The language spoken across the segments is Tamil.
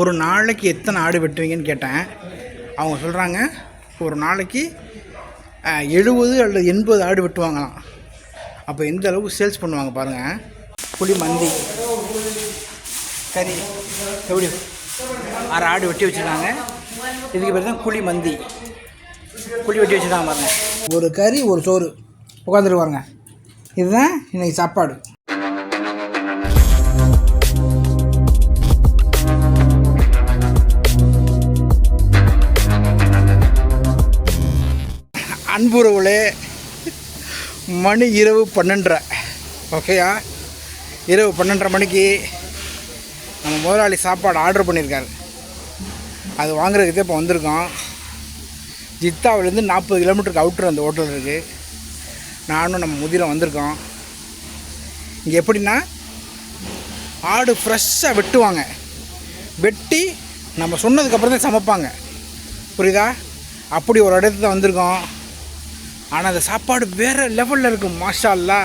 ஒரு நாளைக்கு எத்தனை ஆடு வெட்டுவீங்கன்னு கேட்டேன். அவங்க சொல்கிறாங்க ஒரு நாளைக்கு எழுபது அல்லது எண்பது ஆடு வெட்டுவாங்களாம். அப்போ எந்த அளவுக்கு சேல்ஸ் பண்ணுவாங்க பாருங்கள் புளி மந்தி. கறி எப்படி? அரை ஆடு வெட்டி வச்சுருக்காங்க. இதுக்கு பேர் தான் குழி மந்தி. குழி வெட்டி வச்சுருக்காங்க பாருங்கள் ஒரு கறி ஒரு சோறு. உட்காந்துட்டு பாருங்க. இதுதான் இன்றைக்கி சாப்பாடு. அன்புறவுகளே மணி இரவு பன்னெண்டரை ஓகேயா இரவு பன்னெண்டரை மணிக்கு நம்ம முதலாளி சாப்பாடு ஆர்டர் பண்ணியிருக்காரு. அது வாங்குறதுக்கு இப்போ வந்திருக்கோம். ஜித்தாவிலேருந்து நாற்பது கிலோமீட்டருக்கு அவுட்ரு அந்த ஹோட்டல் இருக்குது நானும் நம்ம முதிரம் வந்திருக்கோம். இங்கே எப்படின்னா ஆடு ஃப்ரெஷ்ஷாக வெட்டுவாங்க. வெட்டி நம்ம சொன்னதுக்கப்புறம் தான் சமைப்பாங்க. புரியுதா? அப்படி ஒரு இடத்துல தான் வந்திருக்கோம். ஆனால் அந்த சாப்பாடு வேறு லெவலில் இருக்கும் மாஷால்லா.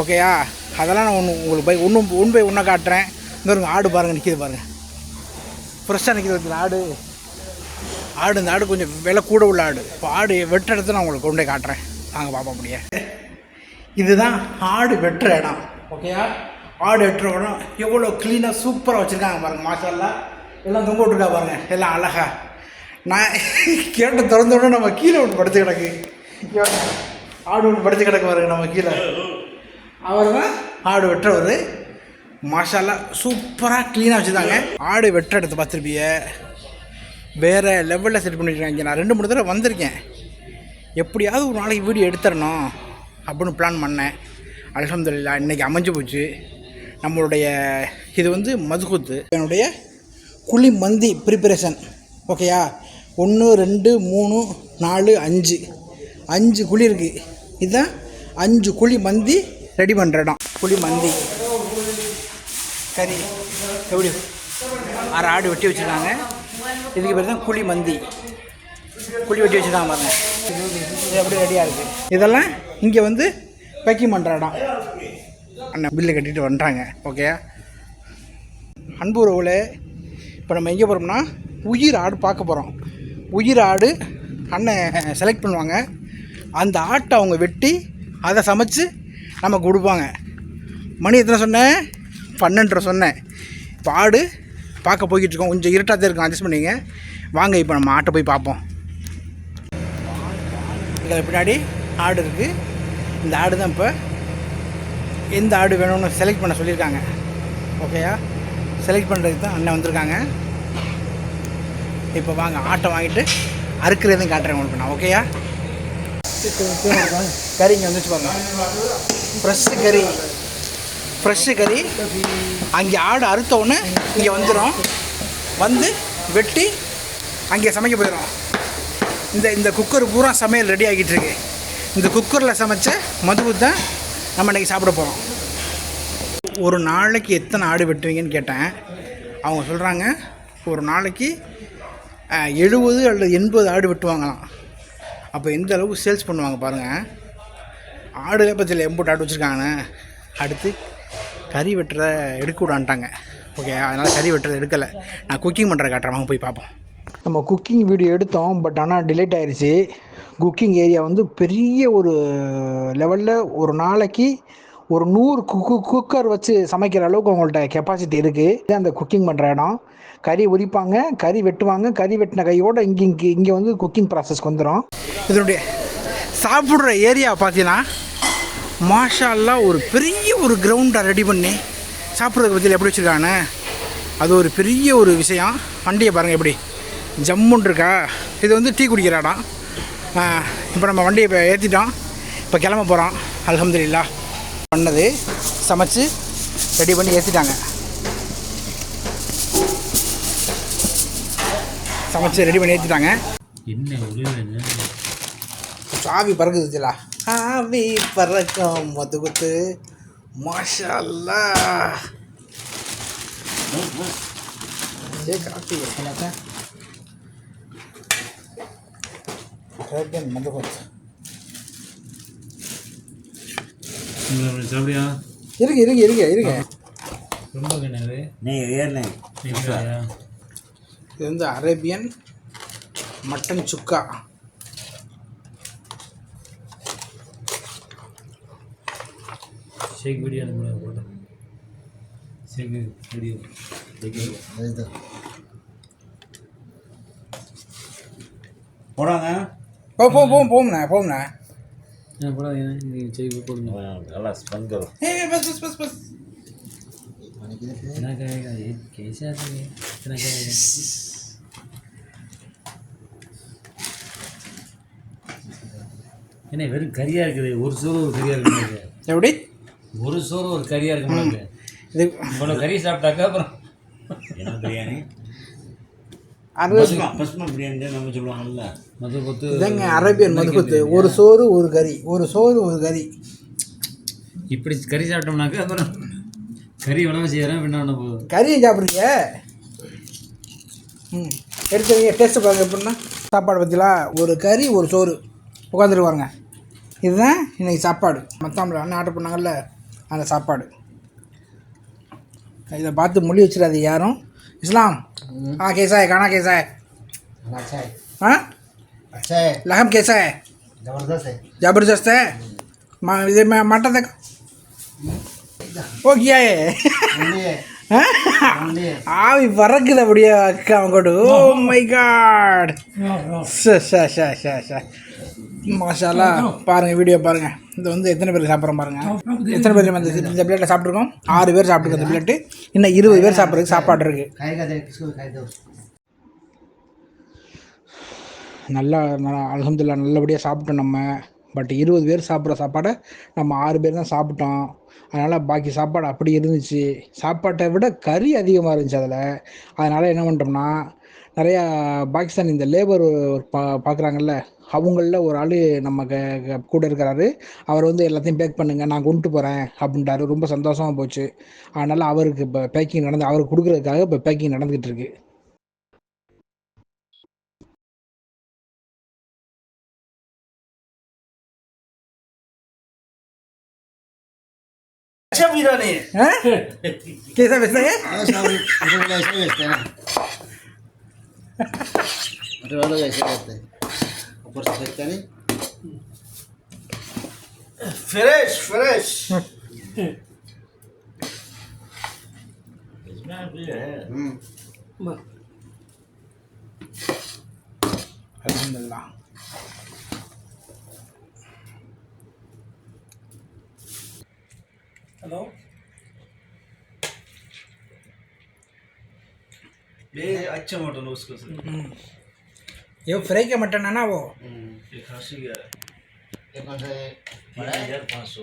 ஓகேயா அதெல்லாம் நான் ஒன்று உங்களுக்கு பை ஒன்று ஒன் பை ஒன்றா காட்டுறேன். இந்த ஒரு ஆடு பாருங்கள் நிற்கிது பாருங்கள் ஃப்ரெஷ்ஷாக நிற்கிது இந்த ஆடு? ஆடு இந்த ஆடு கொஞ்சம் விலை கூட உள்ள ஆடு. இப்போ ஆடு வெட்டுற இடத்துல நான் உங்களுக்கு கொண்டு போய் காட்டுறேன். வாங்க பார்ப்போம் முடியாது இதுதான் ஆடு வெட்டுற இடம். ஓகேயா ஆடு வெட்டுற இடம். எவ்வளோ க்ளீனாக சூப்பராக வச்சுருக்காங்க பாருங்கள் மாஷால்லா. எல்லாம் தொங்க விட்டுருக்கா பாருங்கள் எல்லாம் அழகா. நான் கேட்ட திறந்த உடனே நம்ம கீழே ஒன்று படுத்து கிடக்கு. ஆடு ஒன்று படுத்து கிடக்கு பாருங்க நம்ம கீழே. அவர் தான் ஆடு வெட்டுறவர். மாஷால்லா சூப்பராக க்ளீனாக வச்சுருந்தாங்க. ஆடு வெட்டுற இடத்த பார்த்துருப்பிய. வேறு லெவலில் செட் பண்ணியிருக்காங்க நான் ரெண்டு மூணு தடவை வந்திருக்கேன். எப்படியாவது ஒரு நாளைக்கு வீடியோ எடுத்துடணும் அப்படின்னு பிளான் பண்ணேன். அல்ஹம்துலில்லாஹ் இன்றைக்கி அமைஞ்சு போச்சு. நம்மளுடைய இது வந்து மதுகுத்து. என்னுடைய குழி மந்தி ப்ரிப்பரேஷன் ஓகேயா ஒன்று ரெண்டு மூணு நாலு அஞ்சு. அஞ்சு குழி இருக்குது இதுதான் அஞ்சு குழி மந்தி ரெடி பண்ணுற இடம். குழி மந்தி. கறி. எப்படி? அரை ஆடு வெட்டி வச்சுருக்காங்க. இதுக்கு பேர் தான் குழி மந்தி. குழி வெட்டி வச்சுருக்காங்க பாருங்க. இது எப்படி ரெடியாக இருக்குது இதெல்லாம் இங்கே வந்து பேக்கிங் பண்ணுற இடம். அண்ணன் பில்லு கட்டிட்டு வந்துட்டாங்க ஓகே அன்பு உறவுல இப்போ நம்ம எங்கே போகிறோம்னா உயிர் ஆடு பார்க்க போகிறோம் உயிர் ஆடு அண்ணன் செலக்ட் பண்ணுவாங்க. அந்த ஆட்டை அவங்க வெட்டி அதை சமைச்சு நமக்கு கொடுப்பாங்க. மணி எத்தனை சொன்னேன் பன்னெண்டரை சொன்னேன் இப்போ ஆடு பார்க்க போய்கிட்டு இருக்கோம். கொஞ்சம் இருட்டாக தான் இருக்கும். அட்ஜஸ்ட் பண்ணிங்க வாங்க இப்போ நம்ம ஆட்டை போய் பார்ப்போம். இல்லை பின்னாடி ஆடு இருக்குது இந்த ஆடு தான் இப்போ எந்த ஆடு வேணும்னு செலக்ட் பண்ண சொல்லியிருக்காங்க. ஓகேயா செலக்ட் பண்ணுறதுக்கு தான் அண்ணன் வந்திருக்காங்க. இப்போ வாங்க ஆட்டை வாங்கிட்டு அறுக்கிறதையும் காட்டுறேன் உங்களுக்கு நான். ஓகேயா கறி இங்கே வந்துச்சு பாருங்க. ஃப்ரெஷ்ஷு கறி. ஃப்ரெஷ்ஷு கறி. அங்கே ஆடு அறுத்த இங்கே வந்துடும் வந்து வெட்டி அங்கே சமைக்க போயிடும் இந்த இந்த குக்கர் பூரா சமையல் ரெடி ஆகிட்டு இருக்கு. இந்த குக்கரில் சமைச்ச மதுவு தான் நம்ம இன்றைக்கி சாப்பிட போகிறோம் ஒரு நாளைக்கு எத்தனை ஆடு வெட்டுவீங்கன்னு கேட்டேன். அவங்க சொல்கிறாங்க ஒரு நாளைக்கு எழுபது அல்லது எண்பது ஆடு வெட்டுவாங்களாம். அப்போ எந்த அளவுக்கு சேல்ஸ் பண்ணுவாங்க பாருங்கள் ஆடுகளை பற்றியில் எம்போட்டு ஆடு வச்சுருக்காங்கண்ணே அடுத்து கறி வெட்டுற எடுக்க விடான்ட்டாங்க. ஓகே அதனால் கறி வெட்டுறது எடுக்கலை. நான் குக்கிங் பண்ணுற காட்டுறவங்க போய் பார்ப்போம். நம்ம குக்கிங் வீடியோ எடுத்தோம் பட் ஆனால் டிலேட் ஆயிடுச்சு குக்கிங் ஏரியா வந்து பெரிய ஒரு லெவலில் ஒரு நாளைக்கு ஒரு நூறு குக்கு குக்கர் வச்சு சமைக்கிற அளவுக்கு அவங்கள்ட்ட கெப்பாசிட்டி இருக்குது அந்த குக்கிங் பண்ணுற இடம். கறி உரிப்பாங்க கறி வெட்டுவாங்க கறி வெட்டின கையோடு இங்கே இங்கே இங்கே வந்து குக்கிங் ப்ராசஸ்க்கு வந்துடும் இதனுடைய சாப்பிட்ற ஏரியா பார்த்தீங்கன்னா மாஷால்லா ஒரு பெரிய ஒரு கிரவுண்டை ரெடி பண்ணி சாப்பிட்றதுக்கு பற்றியில் எப்படி வச்சுருக்காங்க? அது ஒரு பெரிய ஒரு விஷயம். வண்டியை பாருங்கள் எப்படி. ஜம்முன் இருக்கா? இது வந்து டீ குடிக்கிற இடம். இப்போ நம்ம வண்டியை இப்போ ஏற்றிட்டோம் இப்போ கிளம்ப போகிறோம் அலமதுல்லா பண்ணது சமைச்சு ரெடி பண்ணி ஏற்றிட்டாங்க சமைச்சு ரெடி பண்ணி ஏற்றிட்டாங்க என்ன ஆவி பறக்குது இதுல ஆவி பறக்கும் மதுகுத்து மாஷா அல்லாஹ் ஏ காப்பி சொன்னாக்க மதுகுத்து சாப்பிடியா இருங்க இருங்க இருங்க இருங்க. ரொம்ப கிணறு நீ ஏறினேன் இல்லையா இது வந்து Arabian mutton chukka. Shake video அனுப்புங்க போட்டோம் ஷேக் வீடியோ போடாங்க. போ போ போம் போம்ண்ணே போம்ண்ணே. ஏன் போடாதீங்க நீங்கள் ஷேக் போடுங்க நல்லா ஸ்பன் करो ஏ பஸ் பஸ் பஸ் பஸ் इतना कहेगा ये कैसे आते हैं इतना कहेगा என்ன வெறும் கறியா இருக்குது ஒரு சோறு ஒரு கறியா இருக்கு உனக்கு. எப்படி ஒரு சோறு ஒரு கறியா இருக்கு உனக்கு இது இவ்வளோ கறி சாப்பிட்டாக்கா அப்புறம் என்ன பிரியாணி இதாங்க அரேபியன் மதுக்குத்து ஒரு சோறு ஒரு கறி. ஒரு சோறு ஒரு கறி. இப்படி கறி சாப்பிட்டோம்னாக்கா அப்புறம் கறி உணவு செய்யறேன் ஒன்று போகுது கறியும் சாப்பிட்றீங்க? ம். எடுத்துங்க டேஸ்ட்டு பாருங்க எப்படின்னா. சாப்பாடு பற்றிலாம் ஒரு கறி ஒரு சோறு. உட்காந்துருவாங்க இதுதான் இன்னைக்கு சாப்பாடு. மத்தாமில் அண்ணன் ஆர்டர் பண்ணாங்கல்ல அந்த சாப்பாடு. இதை பார்த்து மொழி வச்சிடாது யாரும். இஸ்லாம் हाँ कैसा है? गाना कैसा है? अच्छा है। हाँ? अच्छा है। लहम कैसा है? ज़बरदस्त है। ज़बरदस्त है? मैं माटा देखा। वो क्या है? ఆవి వరగ్గుదా అప్పుడు అక్క மாஷாலா பாருங்கள் வீடியோ பாருங்கள் இது வந்து எத்தனை பேர் சாப்பிட்றோம் பாருங்கள் எத்தனை பேர் அந்த இந்த பிளேட்டில் சாப்பிட்ருக்கோம்? ஆறு பேர் சாப்பிட்ருக்கோம் இந்த பிளேட்டு இன்னும் இருபது பேர் சாப்பிட்றதுக்கு சாப்பாடு இருக்குது நல்லா அலமதுல்லா நல்லபடியாக சாப்பிட்டோம் நம்ம. பட் இருபது பேர் சாப்பிட்ற சாப்பாடை நம்ம ஆறு பேர் தான் சாப்பிட்டோம். அதனால் பாக்கி சாப்பாடு அப்படி இருந்துச்சு. சாப்பாட்டை விட கறி அதிகமாக இருந்துச்சு அதில். அதனால் என்ன பண்ணிட்டோம்னா நிறையா பாகிஸ்தான் இந்த லேபர் பா பார்க்குறாங்கல்ல அவங்களில் ஒரு ஆள் நம்ம க க- கூட இருக்கிறாரு அவர் வந்து எல்லாத்தையும் பேக் பண்ணுங்க நான் கொண்டு போகிறேன் அப்படின்ட்டாரு ரொம்ப சந்தோஷமாக போச்சு அதனால் அவருக்கு இப்போ பேக்கிங் நடந்து அவருக்கு கொடுக்குறதுக்காக இப்போ பேக்கிங் நடந்துக்கிட்டு இருக்கு अच्छा बिरयानी है हैं? कैसा वैसा है मटर वाला ऐसे करते हैं ऊपर से नहीं फ्रेश फ्रेश इसमें भी है हम्म अल्हम्दुलिल्लाह हेलो ಬೇರೆ ಅಚ್ಚ ಮಟನ್ ಉಸ್ಕೋಸು ಇವು ಫ್ರೈಗೆ ಮಟನ್ ನಾವು ಹಸಿಗೆ ಹಜಾರ್ ಪಾಂಚ